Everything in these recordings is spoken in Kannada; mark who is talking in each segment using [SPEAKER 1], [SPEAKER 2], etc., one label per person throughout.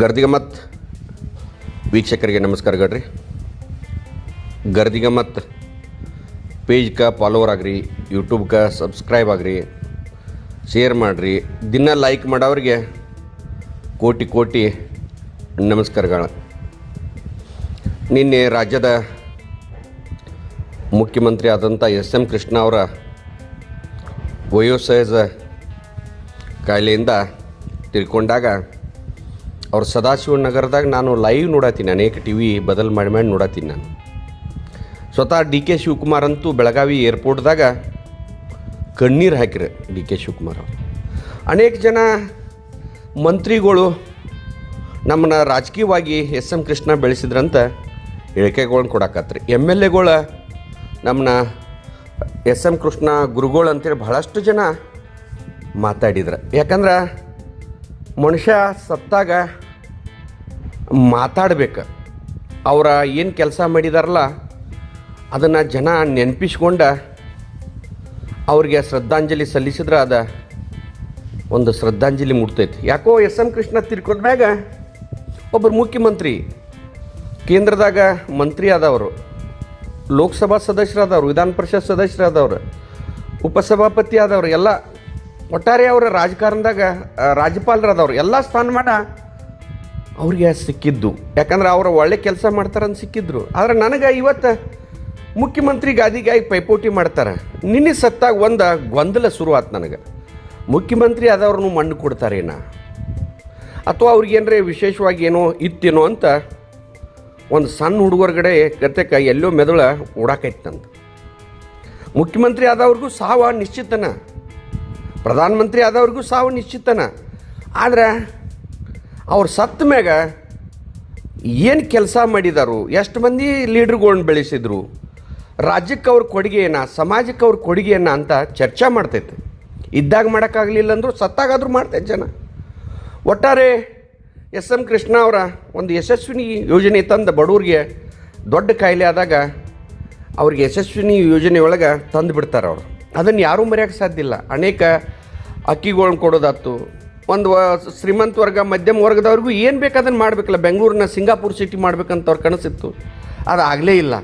[SPEAKER 1] ಗರ್ದಿಗಮತ್. ವೀಕ್ಷಕರಿಗೆ ನಮಸ್ಕಾರಗಳ್ರಿ ಗರ್ದಿಗಮತ್ ಪೇಜ್ಗೆ ಫಾಲೋವರ್ ಆಗ್ರಿ ಯೂಟ್ಯೂಬ್ಗೆ ಸಬ್ಸ್ಕ್ರೈಬ್ ಆಗ್ರಿ ಶೇರ್ ಮಾಡಿರಿ, ದಿನ ಲೈಕ್ ಮಾಡೋರಿಗೆ ಕೋಟಿ ಕೋಟಿ ನಮಸ್ಕಾರಗಳು. ನಿನ್ನೆ ರಾಜ್ಯದ ಮುಖ್ಯಮಂತ್ರಿ ಆದಂಥ ಎಸ್ ಎಂ ಕೃಷ್ಣ ಅವರ ವಯೋಸಹಜ ಕಾಯಿಲೆಯಿಂದ ತಿರ್ಕೊಂಡಾಗ ಅವ್ರು ಸದಾಶಿವ ನಗರದಾಗ ನಾನು ಲೈವ್ ನೋಡತ್ತೀನಿ, ಅನೇಕ ಟಿ ವಿ ಬದಲು ಮಾಡಿ ಮಾಡಿ ನೋಡತ್ತೀನಿ ನಾನು. ಸ್ವತಃ ಡಿ ಕೆ ಶಿವಕುಮಾರ್ ಅಂತೂ ಬೆಳಗಾವಿ ಏರ್ಪೋರ್ಟ್ದಾಗ ಕಣ್ಣೀರು ಹಾಕಿರ ಡಿ ಕೆ ಶಿವಕುಮಾರ್ ಅವರು. ಅನೇಕ ಜನ ಮಂತ್ರಿಗಳು ನಮ್ಮನ್ನ ರಾಜಕೀಯವಾಗಿ ಎಸ್ ಎಂ ಕೃಷ್ಣ ಬೆಳೆಸಿದ್ರಂತ ಹೇಳಿಕೆಗಳನ್ನ ಕೊಡಕತ್ರಿ. ಎಂ ಎಲ್ ಎಗಳ ನಮ್ಮನ್ನ ಎಸ್ ಎಂ ಕೃಷ್ಣ ಗುರುಗಳು ಅಂತೇಳಿ ಬಹಳಷ್ಟು ಜನ ಮಾತಾಡಿದ್ರು. ಯಾಕಂದ್ರೆ ಮನುಷ್ಯ ಸತ್ತಾಗ ಮಾತಾಡ್ಬೇಕು. ಅವರ ಏನು ಕೆಲಸ ಮಾಡಿದಾರಲ್ಲ, ಅದನ್ನು ಜನ ನೆನಪಿಸ್ಕೊಂಡ ಅವ್ರಿಗೆ ಶ್ರದ್ಧಾಂಜಲಿ ಸಲ್ಲಿಸಿದ್ರೆ ಅದ ಒಂದು ಶ್ರದ್ಧಾಂಜಲಿ ಮುಟ್ತೈತಿ. ಯಾಕೋ ಎಸ್ ಎಂ ಕೃಷ್ಣ ತಿರ್ಕೊಂಡ್ಮ್ಯಾಗ ಒಬ್ಬರು ಮುಖ್ಯಮಂತ್ರಿ, ಕೇಂದ್ರದಾಗ ಮಂತ್ರಿ ಆದವರು, ಲೋಕಸಭಾ ಸದಸ್ಯರಾದವರು, ವಿಧಾನ ಪರಿಷತ್ ಸದಸ್ಯರಾದವರು, ಉಪಸಭಾಪತಿ ಆದವರು, ಎಲ್ಲ ಒಟ್ಟಾರೆ ಅವರ ರಾಜಕಾರಣದಾಗ ರಾಜ್ಯಪಾಲರಾದವರು, ಎಲ್ಲ ಸ್ಥಾನಮಾನ ಅವ್ರಿಗೆ ಸಿಕ್ಕಿದ್ದು. ಯಾಕಂದ್ರೆ ಅವರು ಒಳ್ಳೆ ಕೆಲಸ ಮಾಡ್ತಾರಂತ ಸಿಕ್ಕಿದ್ರು. ಆದ್ರೆ ನನಗೆ ಇವತ್ತು ಮುಖ್ಯಮಂತ್ರಿ ಗಾದಿಗಾಗಿ ಪೈಪೋಟಿ ಮಾಡ್ತಾರೆ. ನಿನ್ನೆ ಸತ್ತಾಗ ಒಂದು ಗೊಂದಲ ಶುರು ಆತು ನನಗೆ. ಮುಖ್ಯಮಂತ್ರಿ ಆದವ್ರನ್ನು ಮಣ್ಣು ಕೊಡ್ತಾರೇನ ಅಥವಾ ಅವ್ರಿಗೇನ್ರೆ ವಿಶೇಷವಾಗಿ ಏನೋ ಇತ್ತೇನೋ ಅಂತ ಒಂದು ಸಣ್ಣ ಹುಡುಗರ್ಗಡೆ ಗತೆಕ ಎಲ್ಲೋ ಮೆದುಳ ಓಡಾಕೈತಂತ. ಮುಖ್ಯಮಂತ್ರಿ ಆದವ್ರಿಗೂ ಸಾವ ನಿಶ್ಚಿತನ. ಪ್ರಧಾನಮಂತ್ರಿ ಆದವ್ರಿಗೂ ಸಾವು ನಿಶ್ಚಿತನ. ಆದ್ರೆ ಅವ್ರು ಸತ್ತ ಮ್ಯಾಗ ಏನು ಕೆಲಸ ಮಾಡಿದಾರು? ಎಷ್ಟು ಮಂದಿ ಲೀಡ್ರ್ಗಳನ್ನ ಬೆಳೆಸಿದ್ರು? ರಾಜ್ಯಕ್ಕೆ ಅವ್ರ ಕೊಡುಗೆ ಏನ ಸಮಾಜಕ್ಕೆ ಅವ್ರ ಕೊಡುಗೆ ಏನ ಅಂತ ಚರ್ಚೆ ಮಾಡ್ತೈತೆ. ಇದ್ದಾಗ ಮಾಡೋಕ್ಕಾಗಲಿಲ್ಲ ಅಂದರೂ ಸತ್ತಾಗಾದರೂ ಮಾಡ್ತೈತೆ ಜನ. ಒಟ್ಟಾರೆ ಎಸ್ ಎಂ ಕೃಷ್ಣ ಅವರ ಒಂದು ಯಶಸ್ವಿನಿ ಯೋಜನೆ ತಂದ ಬಡವ್ರಿಗೆ ದೊಡ್ಡ ಕಾಯಿಲೆ ಆದಾಗ ಅವ್ರಿಗೆ ಯಶಸ್ವಿನಿ ಯೋಜನೆ ಒಳಗೆ ತಂದು ಬಿಡ್ತಾರೆ ಅವರು ಅದನ್ನು ಯಾರೂ ಮರೆಯೋಕ್ಕೆ ಸಾಧ್ಯ ಇಲ್ಲ. ಅನೇಕ ಅಕ್ಕಿಗಳನ್ನ ಕೊಡೋದಾತು ಒಂದು ಶ್ರೀಮಂತ ವರ್ಗ, ಮಧ್ಯಮ ವರ್ಗದವ್ರಿಗೂ ಏನು ಬೇಕು ಅದನ್ನು ಮಾಡಬೇಕಲ್ಲ. ಬೆಂಗಳೂರಿನ ಸಿಂಗಾಪುರ್ ಸಿಟಿ ಮಾಡ್ಬೇಕಂತ ಅವ್ರ ಕನಸಿತ್ತು. ಅದು ಆಗಲೇ ಇಲ್ಲ.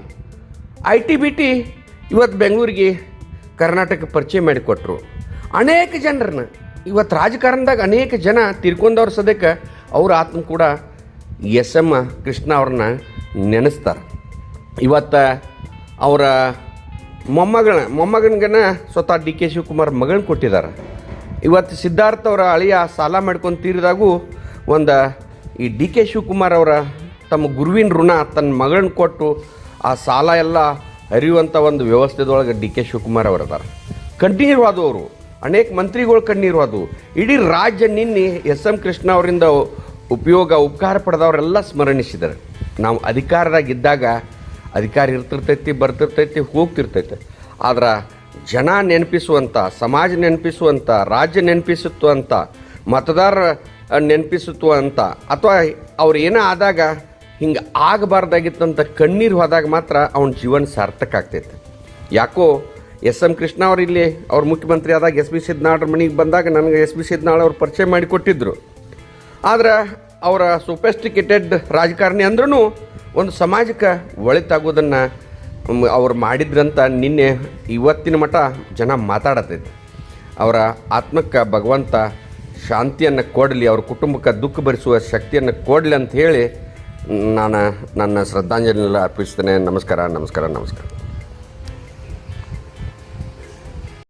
[SPEAKER 1] ಐ ಟಿ ಬಿ ಟಿ ಇವತ್ತು ಬೆಂಗಳೂರಿಗೆ ಕರ್ನಾಟಕ ಪರಿಚಯ ಮಾಡಿಕೊಟ್ರು. ಅನೇಕ ಜನರನ್ನ ಇವತ್ತು ರಾಜಕಾರಣದಾಗ ಅನೇಕ ಜನ ತಿರ್ಕೊಂಡವ್ರ ಸದ್ಯಕ್ಕೆ ಅವ್ರ ಆತ್ಮ ಕೂಡ ಎಸ್ ಎಂ ಕೃಷ್ಣ ಅವ್ರನ್ನ ನೆನೆಸ್ತಾರೆ. ಇವತ್ತು ಅವರ ಮೊಮ್ಮಗಳ ಮೊಮ್ಮಗನಿಗನ ಸ್ವತಃ ಡಿ ಕೆ ಶಿವಕುಮಾರ್ ಮಗಳನ್ನ ಕೊಟ್ಟಿದ್ದಾರೆ ಇವತ್ತು ಸಿದ್ಧಾರ್ಥ ಅವರ ಅಳಿಯ ಸಾಲ ಮಾಡ್ಕೊಂಡು ತೀರಿದಾಗೂ ಒಂದು ಈ ಡಿ ಕೆ ಶಿವಕುಮಾರ್ ಅವರ ತಮ್ಮ ಗುರುವಿನ ಋಣ ತನ್ನ ಮಗಳನ್ನ ಕೊಟ್ಟು ಆ ಸಾಲ ಎಲ್ಲ ಹರಿಯುವಂಥ ಒಂದು ವ್ಯವಸ್ಥೆದೊಳಗೆ ಡಿ ಕೆ ಶಿವಕುಮಾರ್ ಅವರು ಅದಾರ. ಕಣ್ಣೀರು ಅವರು. ಅನೇಕ ಮಂತ್ರಿಗಳು ಕಣ್ಣೀರು ಇಡೀ ರಾಜ್ಯ ನಿನ್ನೆ ಎಸ್ ಎಂ ಕೃಷ್ಣ ಅವರಿಂದ ಉಪಯೋಗ, ಉಪಕಾರ ಪಡೆದವರೆಲ್ಲ ಸ್ಮರಣಿಸಿದ್ದಾರೆ. ನಾವು ಅಧಿಕಾರದಾಗಿದ್ದಾಗ ಅಧಿಕಾರ ಇರ್ತಿರ್ತೈತಿ, ಬರ್ತಿರ್ತೈತಿ, ಹೋಗ್ತಿರ್ತೈತೆ. ಆದ್ರೆ ಜನ ನೆನಪಿಸುವಂಥ ಸಮಾಜ ನೆನಪಿಸುವಂಥ ರಾಜ್ಯ ನೆನಪಿಸುತ್ತು ಅಂತ ಮತದಾರ ನೆನಪಿಸುತ್ತು ಅಂತ ಅಥವಾ ಅವ್ರು ಏನೋ ಆದಾಗ ಹಿಂಗೆ ಆಗಬಾರ್ದಾಗಿತ್ತಂತ ಕಣ್ಣೀರು ಹೋದಾಗ ಮಾತ್ರ ಅವನ ಜೀವನ ಸಾರ್ಥಕ ಆಗ್ತೈತೆ. ಯಾಕೋ ಎಸ್ ಎಂ ಕೃಷ್ಣ ಅವರು ಇಲ್ಲಿ ಅವ್ರ ಮುಖ್ಯಮಂತ್ರಿ ಆದಾಗ ಎಸ್ ಬಿ ಸಿದ್ನಾಳ್ರ ಮನೆಗೆ ಬಂದಾಗ ನನಗೆ ಎಸ್ ಬಿ ಸಿದ್ನಾಳ್ ಅವ್ರು ಪರಿಚಯ ಮಾಡಿಕೊಟ್ಟಿದ್ದರು ಆದ್ರೆ ಅವರ ಸೊಫೆಸ್ಟಿಕೇಟೆಡ್ ರಾಜಕಾರಣಿ ಅಂದ್ರೂ ಒಂದು ಸಮಾಜಕ್ಕೆ ಒಳಿತಾಗೋದನ್ನು ಅವ್ರು ಮಾಡಿದ್ರಂತ ನಿನ್ನೆ ಇವತ್ತಿನ ಮಠ ಜನ ಮಾತಾಡತೈತೆ ಅವರ ಆತ್ಮಕ್ಕೆ ಭಗವಂತ ಶಾಂತಿಯನ್ನು ಕೊಡಲಿ, ಅವ್ರ ಕುಟುಂಬಕ್ಕೆ ದುಃಖ ಭರಿಸುವ ಶಕ್ತಿಯನ್ನು ಕೊಡಲಿ ಅಂತ ಹೇಳಿ, ನಾನು ನನ್ನ ಶ್ರದ್ಧಾಂಜಲಿ ಅರ್ಪಿಸ್ತೇನೆ. ನಮಸ್ಕಾರ ನಮಸ್ಕಾರ ನಮಸ್ಕಾರ.